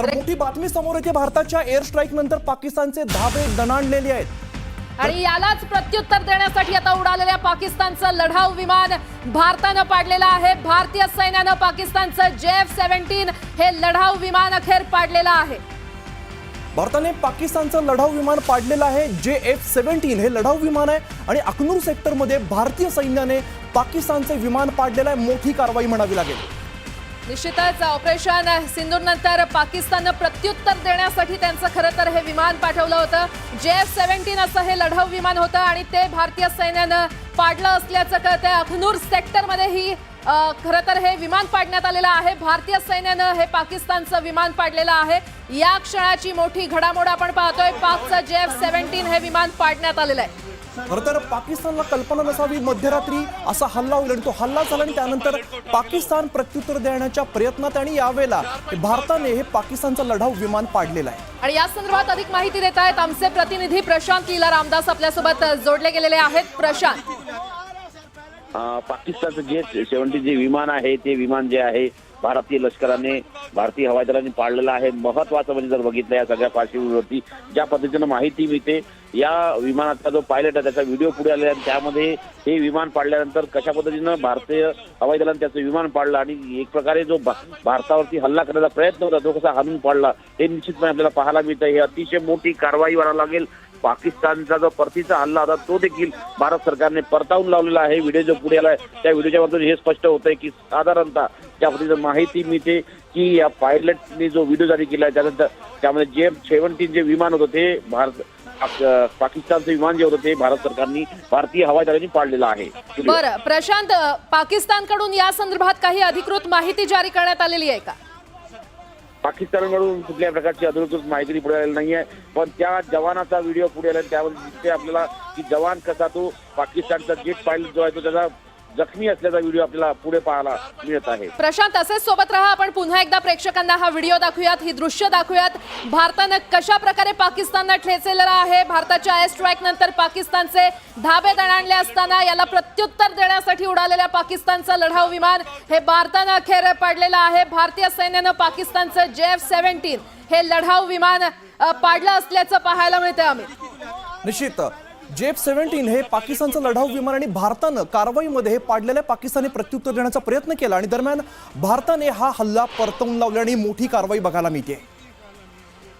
तर मोठी बातमी समोर येते. भारताच्या एअर स्ट्राईक नंतर पाकिस्तानचे धाबे दणाणलेले आहेत. आणि यालाच प्रत्युत्तर देण्यासाठी आता उडालेल्या पाकिस्तानचं लढाऊ विमान भारतानं पाडलेलं आहे. भारतीय सैन्यानं पाकिस्तानचं जे एफ सेव्हन्टीन हे लढाऊ विमान अखेर पाडलेलं आहे. भारताने पाकिस्तानचं लढाऊ विमान पाडलेलं आहे. जे एफ सेव्हन्टीन हे लढाऊ विमान आहे. आणि अकनूर सेक्टरमध्ये भारतीय सैन्याने पाकिस्तानचे विमान पाडलेलं आहे. मोठी कारवाई म्हणावी लागेल. निश्चितच ऑपरेशन सिंदूरनंतर पाकिस्ताननं प्रत्युत्तर देण्यासाठी त्यांचं खरं तर हे विमान पाठवलं होतं. जे एफ सेव्हन्टीन असं हे लढाऊ विमान होतं आणि ते भारतीय सैन्यानं पाडलं असल्याचं कळतंय. अखनूर सेक्टरमध्ये ही खरं तर हे विमान पाडण्यात आलेलं आहे. भारतीय सैन्यानं हे पाकिस्तानचं विमान पाडलेलं आहे. या क्षणाची मोठी घडामोड आपण पाहतोय. पाकचं जे एफ सेव्हन्टीन हे विमान पाडण्यात आलेलं आहे. खरं तर पाकिस्तानला कल्पना नसावी मध्यरात्री असा हल्ला होईल आणि तो हल्ला झाला आणि त्यानंतर पाकिस्तान प्रत्युत्तर देण्याच्या प्रयत्नात आणि यावेळेला भारताने हे पाकिस्तानचं लढाऊ विमान पाडलेलं आहे. आणि या संदर्भात अधिक माहिती देत आहेत आमचे प्रतिनिधी प्रशांत लीला रामदास आपल्यासोबत जोडले गेलेले आहेत. प्रशांत. पाकिस्तानचं जे सेव्हन्टी जे विमान आहे ते विमान जे आहे भारतीय लष्कराने भारतीय हवाई दलाने पाळलेला आहे. महत्वाचं म्हणजे जर बघितलं या सगळ्या पार्श्वभूमीवरती ज्या पद्धतीनं माहिती मिळते या विमानाचा जो पायलट आहे त्याचा व्हिडिओ पुढे आलेला आहे. आणि त्यामध्ये हे विमान पाडल्यानंतर कशा पद्धतीनं भारतीय हवाई दलाने त्याचं विमान पाडलं आणि एक प्रकारे जो भारतावरती हल्ला करण्याचा प्रयत्न होता तो कसा हाणून पाडला हे निश्चितपणे आपल्याला पाहायला मिळतं. हे अतिशय मोठी कारवाई व्हायला लागेल. पाकिस्तानचा जो परतीचा हल्ला होता तो देखील भारत सरकारने परतावून लावलेला आहे. व्हिडिओ जो पुढे आलाय त्या व्हिडिओच्या वरतून हे स्पष्ट होतंय की साधारणतः पद्धतीनं माहिती मिळते की या पायलटने जो व्हिडिओ जारी केला आहे त्यानंतर त्यामध्ये जे सेव्हन्टीन जे विमान होतं ते भारत पाक- पाकिस्तानचं विमान जे होतं ते भारत सरकारने भारतीय हवाई दलाने पाडलेलं आहे. बरं प्रशांत पाकिस्तानकडून या संदर्भात काही अधिकृत माहिती जारी करण्यात आलेली आहे का? पाकिस्तानकडून कुठल्या प्रकारची अधिकृत माहिती पुढे आलेली नाहीये पण त्या जवानाचा व्हिडिओ पुढे आला त्यामध्ये दिसते आपल्याला की जवान कसा तो पाकिस्तानचा जेट पायलट जो आहे तो त्याचा जखमी असल्याचा व्हिडिओ आपल्याला पुढे पाहायला मिळत आहे. प्रशांत असेच सोबत राहा आपण. पुन्हा एकदा प्रेक्षकांना हा व्हिडिओ दाखवूयात ही दृश्य दाखवूयात. भारतानं कशा प्रकारे पाकिस्तानला ठेचलेलं आहे? भारताच्या एअर स्ट्राईक नंतर पाकिस्तानचे धाबे दणाणले असताना याला प्रत्युत्तर देण्यासाठी उडालेल्या पाकिस्तानचं लढाऊ विमान हे भारतानं अखेर पाडलेलं आहे. भारतीय सैन्यानं पाकिस्तानचं जे एफ सेव्हन्टीन हे लढाऊ विमान पाडलं असल्याचं पाहायला मिळतंय अमित निश्चित. जेफ सेव्हन्टीन हे पाकिस्तानचं लढाऊ विमान आणि भारतानं कारवाईमध्ये हे पाडलेल्या पाकिस्तानी प्रत्युत्तर देण्याचा प्रयत्न केला आणि दरम्यान भारताने हा हल्ला परतवून लावला आणि मोठी कारवाई बघायला मिळते.